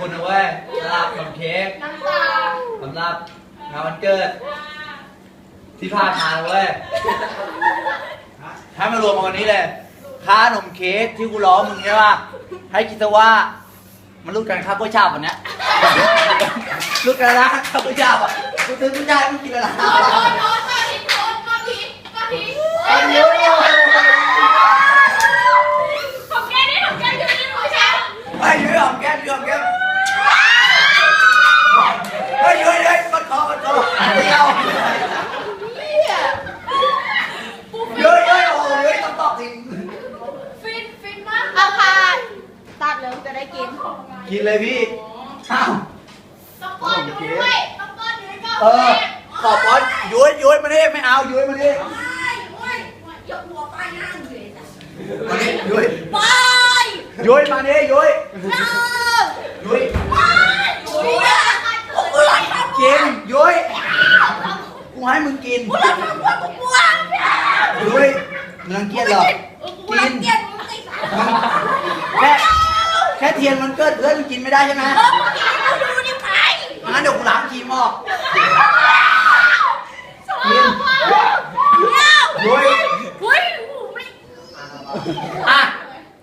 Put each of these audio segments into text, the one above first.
คุณนะเว้ยสำหรับขนมเค้กน้ำตาสำหรับงานวันเกิด ที่ผ่านมานะเว้ยให้มารวมกันวันนี้เลยค่าขนมเค้กที่กูล้อมึงใช่ป่ะให้คิดซะว่ามันรูดกันครับเพื่อชาบวันเนี้ยรูดกันแล้วนะครับเพื่อชาบอะกูซื้อผู้ชายมึงกินแล้วนะ โดนโดนโดนมาทีโดนมาทีมาที ไอ้เหี้ย ของแกนี่ของแกอยู่ที่หัวฉัน ไอ้เหี้ยหอมแก้มหอมแก้มเฮ้ยเฮ้ยเฮ้ยมันคอมันคอไม่เอา เยอะเยอะโอ้โหเยอะต้องตอบจริง ฟินฟินมากเอาค่ะตัดเลยจะได้กิน กินเลยพี่อ้าวต้องป้อนดูด้วยต้องป้อนดูด้วยเออขอบอสย้อยย้อยมาดิไม่เอาย้อยมาดิไม่ไม่ยกหัวไปนั่งเลยจ้ะมาดิย้อยไปย้อยมาดิย้อยนั่งย้อยไปโอ้ยกูกูอยากทำกินย้อยกูให้มึงกินกูอยากทำว่ากูกลัวเนี่ยย้อยมึงรังเกียจเหรอกูรังเกียจมึงไอ้สัส แค่แค่ เทียนมันเกิดเพื่อนมึงกินไม่ได้ใช่ไหมเออมึงกินกูดูดิไปงั้นเดี๋ยวกูล้างครีมออกกินเดี๋ยวย้อยเฮ้ยไม่อะ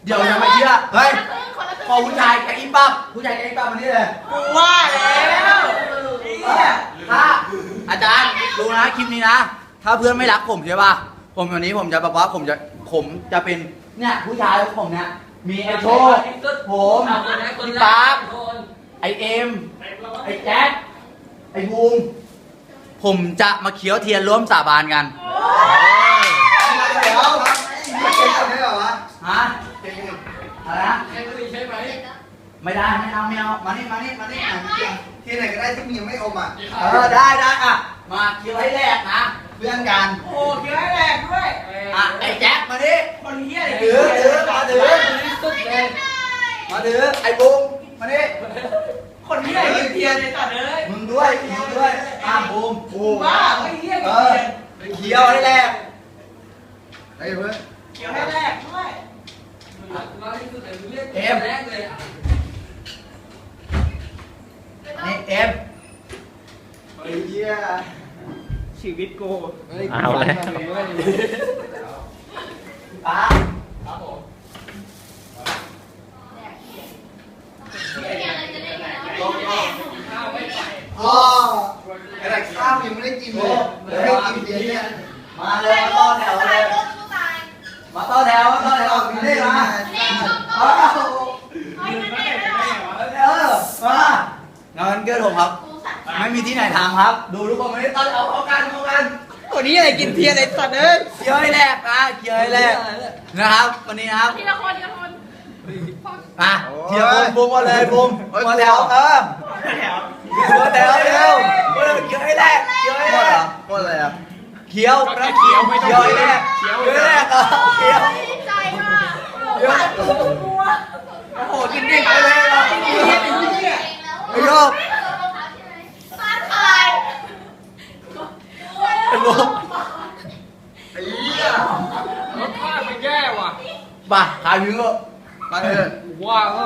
เดี๋ยวจะไม่เชื่อเฮ้ยคนละพอผู้ชายแกงอีปั๊บผู้ชายแกงอีปั๊บมานี่เลยกูว่าแล้วเออถ้าอาจารย์ดูนะคลิปนี้นะ ถ้าเพื่อนไม่รักผมใช่ป่ะผมวันนี้ผมจะแบบว่าผมจะผมจะเป็นเนี่ยผู้ชายของผมเนี่ย มีไอโชคผมพี่ปั๊บไอเอ็ม ไอแจ๊คไอบูมผมจะมาเคี้ยวเทียนร่วมสาบานกัน เดี๋ยวไม่เก่งกันได้เหรอวะฮะอะไรนะใช่ไหมไม่ได้ไม่เอาไม่เอามานี่มานี่มานี่มาเคี้ยวที่ไหนก็ได้ที่มึงยังไม่อมอะเออได้ได้อะมาเคี้ยวให้แรกนะเพื่อนกันโอ้เกี่ยวให้แรงด้วยอะไอแจ๊คมาดิคนเฮี้ยถือถือมาถือสุดเลย มาถือไอ้บูมมาดิคนเฮี้ยกินเทียนในสัตว์เลยมึงด้วยมึงด้วยอะบูมบูมบ้าไม่เฮี้ยเอกินอเทียนเคี้ยวให้แรกไอ้เพื่อนเกี่ยวให้แรงด้วยเอ็มนี่เอ็มไอ้เหี้ยชีวิตกูเอาแล้ว ป้า ครับผม ข้าวไม่ไป พ่อขนาวยังไม่ได้กินเลยให้กินเบียร์เนี่ยมาเลยมาต้อแถวเลยมาต้อแถวมาต้อแถวมาดิมาเออเออมานวันเกิดผมครับ ไม่มีที่ไหนทำครับ ดูทุกคนไม่ได้ต้อนเอาเอากันเอากันคนนี้อะไรกินเทียนในสัตว์เลยเคี้ยวให้แรกนะเยวให้แรกนะครับ วันนี้นะครับทีละคนทีละคนอะเทียบบูมบูมมาเลยบูมมาแถวเออ มาแถวเร็วมาเร็วเคี้ยวให้แรกเคี้ยวให้แรกหมดเลยอะเคี้ยวแล้วเคี้ยวเคี้ยวให้แรกเคี้ยวให้แรกเออเคี้ยวดีใจมากผ่านตัวกลัวโอ้โหกินดิ่งไปเลยอะไม่ชอบบ้านใครไอ้บูมไอ้เหี้ยรสชาติมันแย่ว่ะ ป่ะขายยิงก็มาเถอะ ว่าก็